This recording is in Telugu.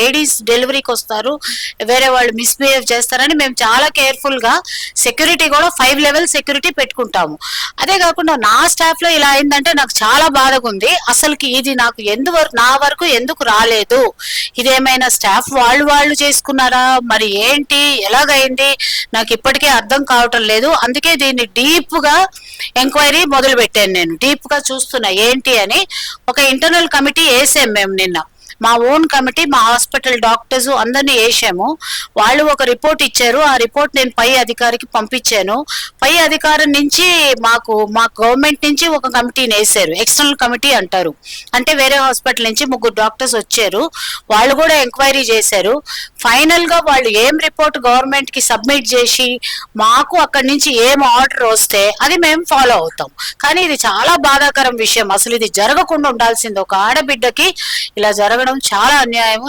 లేడీస్ డెలివరీకి వస్తారు. వేరే వాళ్ళు మిస్బిహేవ్ చేస్తారని మేము చాలా కేర్ఫుల్గా సెక్యూరిటీ కూడా ఫైవ్ లెవెల్ సెక్యూరిటీ పెట్టుకుంటాము. అదే కాకుండా నా స్టాఫ్లో ఇలా అయిందంటే నాకు చాలా బాధగా ఉంది. అసలుకి ఇది నాకు ఎందువరకు నా వరకు ఎందుకు రాలేదు? ఇదేమైనా స్టాఫ్ వాళ్ళు వాళ్ళు చేసుకున్నారా? మరి ఏంటి? ఎలాగైంది? నాకు ఇప్పటికే అర్థం కావటం లేదు. అందుకే దీన్ని డీప్గా ఎంక్వైరీ మొదలు పెట్టాను నేను. డీప్గా చూస్తున్నా ఏంటి అని ఒక ఇంటర్నల్ కమిటీ వేసాం మేము నిన్న. మా ఓన్ కమిటీ మా హాస్పిటల్ డాక్టర్స్ అందరినీ వేసాము. వాళ్ళు ఒక రిపోర్ట్ ఇచ్చారు. ఆ రిపోర్ట్ నేను పై అధికారికి పంపించాను. పై అధికారం నుంచి మాకు మా గవర్నమెంట్ నుంచి ఒక కమిటీని వేసారు. ఎక్స్టర్నల్ కమిటీ అంటారు. అంటే వేరే హాస్పిటల్ నుంచి ముగ్గురు డాక్టర్స్ వచ్చారు. వాళ్ళు కూడా ఎంక్వైరీ చేశారు. ఫైనల్గా వాళ్ళు ఏం రిపోర్ట్ గవర్నమెంట్కి సబ్మిట్ చేసి మాకు అక్కడి నుంచి ఏం ఆర్డర్ వస్తే అది మేము ఫాలో అవుతాం. కానీ ఇది చాలా బాధాకరం విషయం. అసలు ఇది జరగకుండా ఉండాల్సింది ఒక ఆడబిడ్డకి ఇలా జరగ చాలా అన్యాయము.